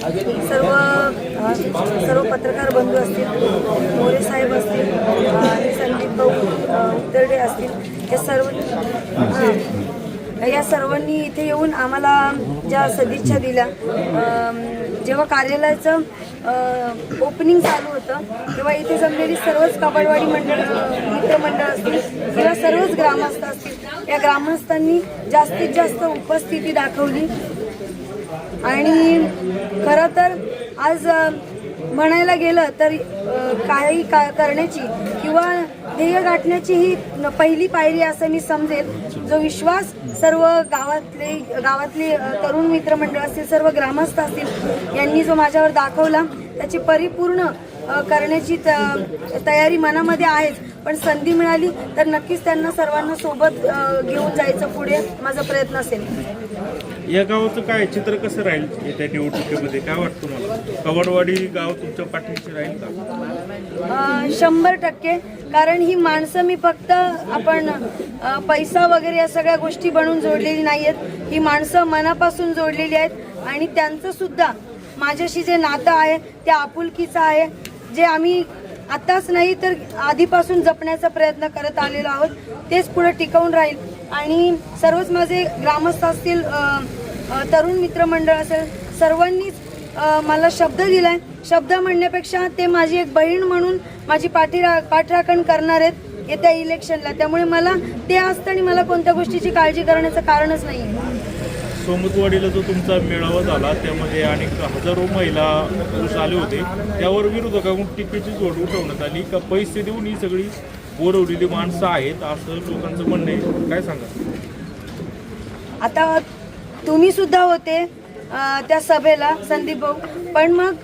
सर्व सर्व पत्रकार बंधू असतील मोरे साहेब असतील आणि संदीप भाऊ उत्तरडे असतील हे सर्व हां. या सर्वांनी इथे येऊन आम्हाला ज्या सदिच्छा दिल्या जेव्हा कार्यालयाचं ओपनिंग चालू होतं तेव्हा इथे जमलेली सर्वच कबाडवाडी मंडळ मित्रमंडळ असतील किंवा सर्वच ग्रामस्थ असतील या ग्रामस्थांनी जास्तीत जास्त उपस्थिती दाखवली आणि खरं तर आज म्हणायला गेलं तर काही का करण्याची किंवा ध्येय गाठण्याची ही पहिली पायरी असं मी समजेल. जो विश्वास सर्व गावातले गावातले तरुण मित्रमंडळ असतील सर्व ग्रामस्थ असतील यांनी जो माझ्यावर दाखवला त्याची परिपूर्ण करण्याची त- तयारी मनामध्ये आहेच. पण संधी मिळाली तर नक्कीच त्यांना सर्वांना सोबत घेऊन जायचं पुढे माझा प्रयत्न असेल. या गावाचं काय चित्र कसं राहील येत्या निवडणुकीमध्ये? काय वाटतं मला कवडवाडी गाव तुमच्या पाठीशी राहील का? शंभर टक्के. कारण ही माणसं मी फक्त आपण पैसा वगैरे या सगळ्या गोष्टी बनवून जोडलेली नाही आहेत ही माणसं मनापासून जोडलेली आहेत. आणि त्यांचं सुद्धा माझ्याशी जे नातं आहे ते आपुलकीचं आहे. जे आम्ही आत्ताच नाही तर आधीपासून जपण्याचा प्रयत्न करत आलेलो आहोत. तेच पुढे टिकवून राहील. आणि सर्वच माझे ग्रामस्थ असतील तरुण मित्रमंडळ असेल सर्वांनीच मला शब्द दिलाय. शब्द म्हणण्यापेक्षा ते माझी एक बहीण म्हणून माझी पाठीरा पाठराखण करणार आहेत येत्या इलेक्शनला त्यामुळे मला ते असतं आणि मला कोणत्या गोष्टीची काळजी करण्याचं कारणच नाही आहे सोमतवाडीला जो तुमचा मेळावा झाला त्यामध्ये अनेक हजारो महिला पुरुष आले होते. त्यावर विरोधकाकडून टीकेची जोड उठवण्यात आली. का पैसे देऊन ही सगळी बोरवलेली माणसं आहेत असं लोकांचं म्हणणं आहे. काय सांगा? आता तुम्ही सुद्धा होते त्या सभेला संदीप भाऊ. पण मग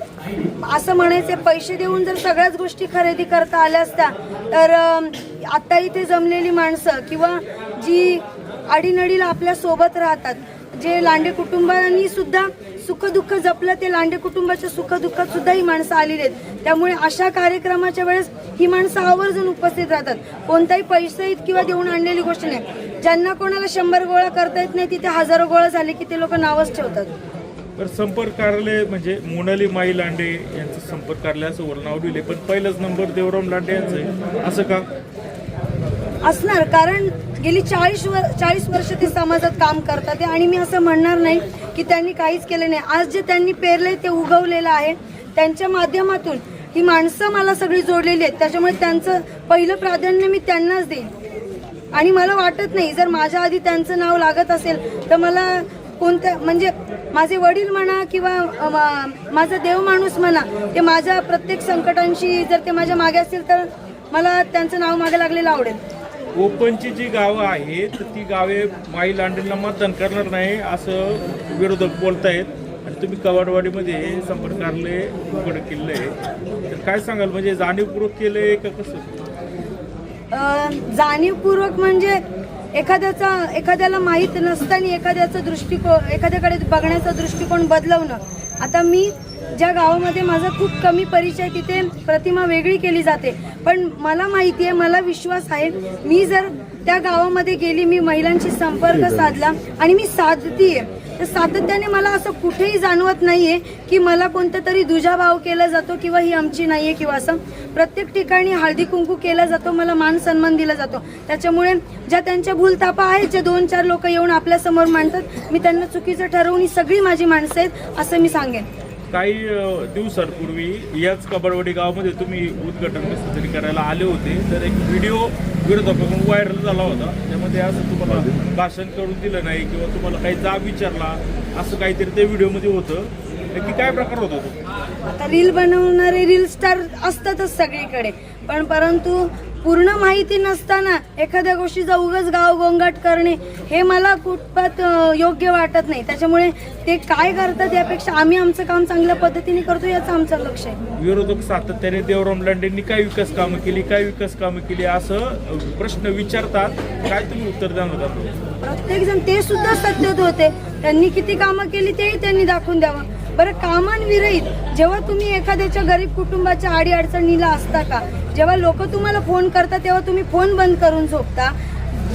असं म्हणायचे पैसे देऊन जर सगळ्याच गोष्टी खरेदी करता आल्या असत्या तर आत्ता इथे जमलेली माणसं किंवा जी अडीनडीला आपल्यासोबत राहतात जे लांडे कुटुंबांनी सुद्धा सुखदुःख जपलं ते लांडे कुटुंबाच्या सुखदुःखात सुद्धा ही माणसं आलेली आहेत. त्यामुळे अशा कार्यक्रमाच्या वेळेस ही माणसं आवर्जून उपस्थित राहतात. कोणताही पैसे किंवा देऊन आणलेली गोष्ट नाही. ज्यांना कोणाला शंभर गोळा करता येत नाही तिथे हजारो गोळा झाले की ते लोक नावच ठेवतात. तर संपर्क कार्यालय म्हणजे मोनाली माई लांडे यांचं संपर्क कार्यालय असं वर नाव दिले पण पहिलाच नंबर देवराम लांडे यांचं आहे. असं का? असणार कारण गेली चाळीस वर चाळीस वर्ष ते समाजात काम करतात आणि मी असं म्हणणार नाही की त्यांनी काहीच केलं नाही. आज जे त्यांनी पेरले ते उगवलेलं आहे. त्यांच्या माध्यमातून ही माणसं मला सगळी जोडलेली आहेत. त्याच्यामुळे त्यांचं पहिलं प्राधान्य मी त्यांनाच देईन. आणि मला वाटत नाही जर माझ्या आधी त्यांचं नाव लागत असेल तर मला कोणत्या म्हणजे माझे वडील म्हणा किंवा माझा देव माणूस म्हणा ते माझ्या प्रत्येक संकटांशी जर ते माझ्या मागे असतील तर मला त्यांचं नाव मागे लागलेलं आवडेल. ओपनची जी गावं आहेत ती गावे माई लांडेंना मतदान करणार नाही असं विरोधक बोलतायत. आणि तुम्ही कवाडवाडीमध्ये संपर्क कार्यालय उघड केले आहे. तर काय सांगाल म्हणजे जाणीवपूर्वक केले आहे का कसं? जाणीवपूर्वक म्हणजे एखाद्याचा एखाद्याला माहीत नसताना एखाद्याचा दृष्टिकोन एखाद्याकडे बघण्याचा दृष्टिकोन बदलवणं. आता मी ज्या गावामध्ये माझा खूप कमी परिचय तिथे प्रतिमा वेगळी केली जाते. पण मला माहिती आहे मला विश्वास आहे. मी जर त्या गावामध्ये गेली मी महिलांशी संपर्क साधला आणि मी साधतीये तर सातत्याने मला असं कुठेही जाणवत नाहीये की मला कोणता तरी दुजाभाव केला जातो किंवा ही आमची नाहीये किंवा असं. प्रत्येक ठिकाणी हळदी कुंकू केला जातो मला मान सन्मान दिला जातो. त्याच्यामुळे ज्या त्यांच्या भूलतापा आहेत जे दोन चार लोक येऊन आपल्यासमोर मांडतात मी त्यांना चुकीचं ठरवून ही सगळी माझी माणसं आहेत असं मी सांगेन. काही दिवसांपूर्वी याच कबडवाडी गावामध्ये तुम्ही उद्घाटन कसं तरी करायला आले होते. तर एक व्हिडिओ विरोधकाकडून व्हायरल झाला होता. त्यामध्ये असं तुम्हाला भाषण करून दिलं नाही किंवा तुम्हाला काही जाब विचारला असं काहीतरी त्या व्हिडिओमध्ये होतं. नक्की काय प्रकार होता तो? आता रील बनवणारे रील स्टार असतातच सगळीकडे. पण परंतु पूर्ण माहिती नसताना एखाद्या गोष्टीचा उगाच गाव गोंगाट करणे हे मला कुठपात अ, योग्य वाटत नाही. त्याच्यामुळे ते काय करतात यापेक्षा आम्ही आमचं काम चांगल्या पद्धतीने करतो याचं आमचं लक्ष आहे. विरोधक सातत्याने देवराम लांडेंनी काय विकास कामं केली काय विकास कामं केली असं प्रश्न विचारतात. काय तुम्ही उत्तर देणार प्रत्येक जण ते सुद्धा सत्तेत होते. त्यांनी किती कामं केली तेही त्यांनी दाखवून द्यावं. बरं कामांविरहित जेव्हा तुम्ही एखाद्याच्या गरीब कुटुंबाच्या आडी अडचणीला असता का जेव्हा लोक तुम्हाला फोन करतात तेव्हा तुम्ही फोन बंद करून झोपता.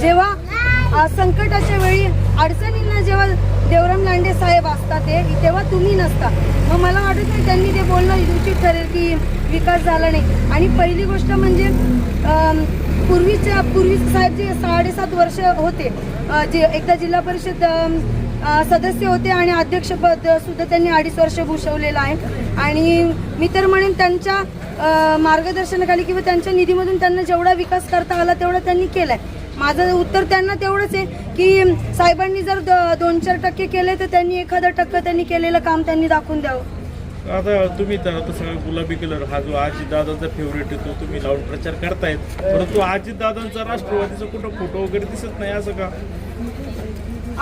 जेव्हा संकटाच्या वेळी अडचणींना जेव्हा देवराम लांडे साहेब असतात ते तेव्हा तुम्ही नसता. मग मला वाटत नाही त्यांनी ते बोलणं उचित ठरेल की विकास झाला नाही. आणि पहिली गोष्ट म्हणजे पूर्वीच्या पूर्वी साहेब जे साडेसात वर्ष होते जे एकदा जिल्हा परिषद सदस्य होते आणि अध्यक्षपद सुद्धा त्यांनी अडीच वर्ष भूषवलेलं आहे. आणि मी तर म्हणेन त्यांच्या मार्गदर्शनाखाली किंवा त्यांच्या निधीमधून त्यांना जेवढा विकास करता आला तेवढा त्यांनी केलाय. माझं उत्तर त्यांना तेवढंच आहे की साहेबांनी जर दोन चार टक्के केले तर त्यांनी एखादा टक्का त्यांनी केलेलं काम त्यांनी दाखवून द्यावं. आता तुम्ही तर आता सगळा गुलाबी कलर हा जो दादांचा फेवरेट आहे तो तुम्ही लावून प्रचार करतायत. परंतु दादांचा राष्ट्रवादीचा कुठं फोटो वगैरे दिसत नाही असं का?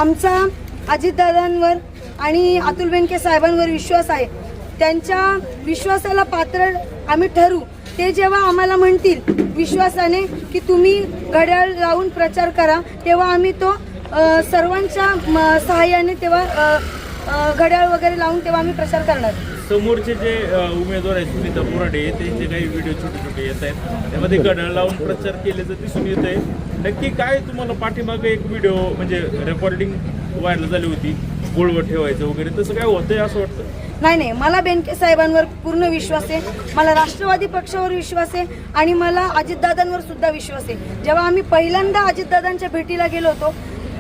आमचा अजितदादांवर आणि अतुल बेनके साहेबांवर विश्वास आहे. त्यांच्या विश्वासाला पात्र आम्ही ठरू. ते जेव्हा आम्हाला म्हणतील विश्वासाने की तुम्ही घड्याळ लावून प्रचार करा तेव्हा आम्ही तो सर्वांच्या म, सहाय्याने तेव्हा घड्याळ वगैरे लावून तेव्हा आम्ही प्रचार करणार. समोरचे जे उमेदवार आहेत सुनीता बोराडे त्यांचे काही व्हिडिओ छोटे छोटे येत आहेत. त्यामध्ये घड्याळ लावून प्रचार केल्याचं दिसून येत आहे. नक्की काय तुम्हाला पाठीमागे एक व्हिडिओ म्हणजे रेकॉर्डिंग व्हायरल झाली होती बोळवं ठेवायचं वगैरे तसं काय होतंय असं वाटतं? नाही नाही. मला बेनके साहेबांवर पूर्ण विश्वास आहे. मला राष्ट्रवादी पक्षावर विश्वास आहे आणि मला अजितदादांवर सुद्धा विश्वास आहे. जेव्हा आम्ही पहिल्यांदा अजितदादांच्या भेटीला गेलो होतो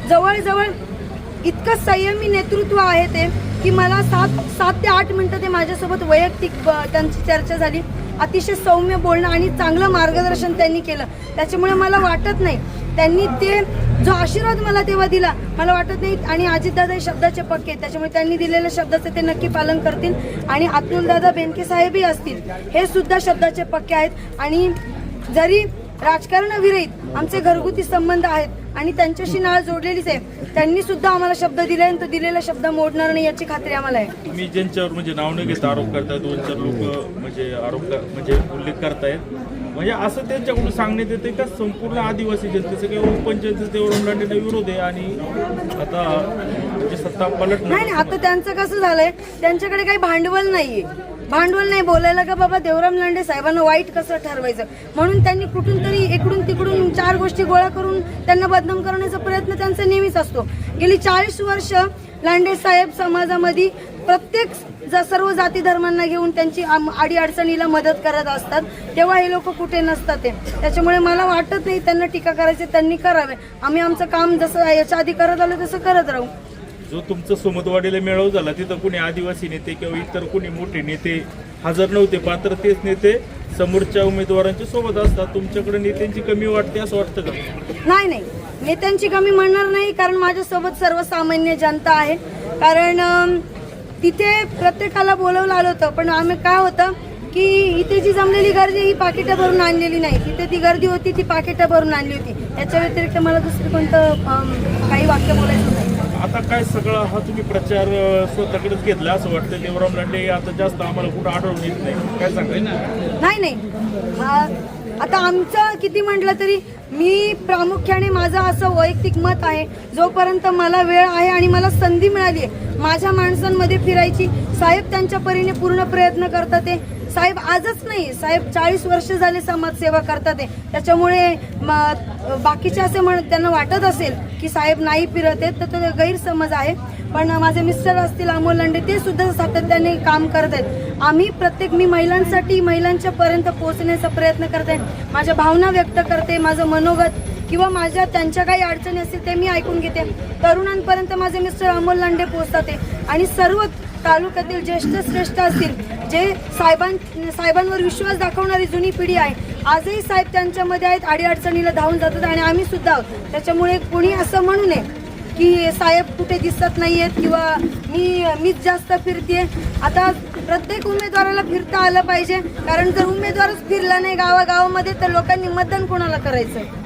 जवळजवळ इतकं संयमी नेतृत्व आहे ते की मला सात सात ते आठ मिनटं ते माझ्यासोबत वैयक्तिक त्यांची चर्चा झाली. अतिशय सौम्य बोलणं आणि चांगलं मार्गदर्शन त्यांनी केलं. त्याच्यामुळे मला वाटत नाही. त्यांनी ते जो आशीर्वाद मला तेव्हा दिला मला वाटत नाही आणि अजितदादा हे शब्दाचे पक्के त्याच्यामुळे त्यांनी दिलेल्या शब्दाचं ते नक्की पालन करतील आणि अतुलदादा बेनके साहेबही असतील. हे सुद्धा शब्दाचे पक्के आहेत. आणि जरी राजकारणाविरहित आमचे घरगुती संबंध आहेत आणि त्यांच्याशी नाळ जोडलेलीच आहे त्यांनी सुद्धा आम्हाला शब्द दिले आणि तो दिलेला शब्द मोडणार नाही याची खात्री आम्हाला आहे. मी ज्यांच्यावर म्हणजे नाव न घेता आरोप करताय दोन चार लोक म्हणजे आरोप म्हणजे उल्लेख करतायत म्हणजे असं त्यांच्याकडून सांगण्यात येते का संपूर्ण आदिवासी जनतेचं किंवा उपपंचायतीचं तेवढं विरोध आहे आणि आता म्हणजे सत्ता पलट नाही नाही आता त्यांचं कसं झालंय? त्यांच्याकडे काही भांडवल नाहीये. भांडवल नाही बोलायला का बाबा देवराम लांडे साहेबांना वाईट कसं ठरवायचं? म्हणून त्यांनी कुठून तरी इकडून तिकडून चार गोष्टी गोळा करून त्यांना बदनाम करण्याचा प्रयत्न त्यांचा नेहमीच असतो. गेली चाळीस वर्ष लांडे साहेब समाजामध्ये प्रत्येक ज- सर्व जाती धर्मांना घेऊन त्यांची आम- अडीअडचणीला मदत करत असतात तेव्हा हे लोक कुठे नसतात ते. त्याच्यामुळे मला वाटत नाही त्यांना टीका करायची त्यांनी करावे. आम्ही आमचं काम जसं याच्या आधी करत आलो तसं करत राहू. जो तुमचं सुमतवाडीला मेळाव झाला तिथं कुणी आदिवासी नेते किंवा इतर कुणी मोठे नेते हजर नव्हते मात्र तेच नेते समोरच्या उमेदवारांच्या सोबत असतात. तुमच्याकडे नेत्यांची कमी वाटते असं वाटतं का? नाही नाही. नेत्यांची कमी म्हणणार नाही कारण माझ्यासोबत सर्वसामान्य जनता आहे. कारण तिथे प्रत्येकाला बोलवलं आलं होतं पण आम्ही काय होतं की इथे जी जमलेली गर्दी ही पाकिटं भरून आणलेली नाही. तिथे ती गर्दी होती ती पाकिटं भरून आणली होती. याच्या व्यतिरिक्त मला दुसरं कोणतं काही वाक्य बोलायचं नाही. आता काय सगळं हा तुम्ही प्रचार स्वतःकडेच घेतला असं वाटतं? देवराम लांडे आता जास्त आम्हाला कुठं आढळून येत नाही. काय सांगायचं? नाही नाही. हा- आता आमचं किती म्हटलं तरी मी प्रामुख्याने माझं असं वैयक्तिक मत आहे जोपर्यंत मला वेळ आहे आणि मला संधी मिळाली आहे माझ्या माणसांमध्ये फिरायची साहेब त्यांच्या परीने पूर्ण प्रयत्न करतात ते. साहेब आजच नाही साहेब चाळीस वर्ष झाले समाजसेवा करतात ते. त्याच्यामुळे बाकीचे असे म्हण त्यांना वाटत असेल की साहेब नाही फिरत आहेत तर तो गैरसमज आहे. पण माझे मिस्टर असतील अमोल लांडे ते सुद्धा सातत्याने काम करत आहेत. आम्ही प्रत्येक मी महिलांसाठी महिलांच्या पर्यंत पोहोचण्याचा प्रयत्न करते माझ्या भावना व्यक्त करते माझं मनोगत किंवा माझ्या त्यांच्या काही अडचणी असतील ते मी ऐकून घेते. तरुणांपर्यंत माझे मिस्टर अमोल लांडे पोहोचतात आणि सर्व तालुक्यातील ज्येष्ठ श्रेष्ठ असतील जे साहेबां साहेबांवर विश्वास दाखवणारी जुनी पिढी आहे आजही साहेब त्यांच्यामध्ये आहेत अडीअडचणीला धावून जातात आणि आम्ही सुद्धा आहोत. त्याच्यामुळे कोणी असं म्हणू नये की साहेब कुठे दिसत नाहीयेत किंवा मी मीच जास्त फिरते आता प्रत्येक उमेदवाराला फिरता आलं पाहिजे. कारण जर उमेदवारच फिरला नाही गावागावामध्ये तर लोकांनी मतदान कोणाला करायचं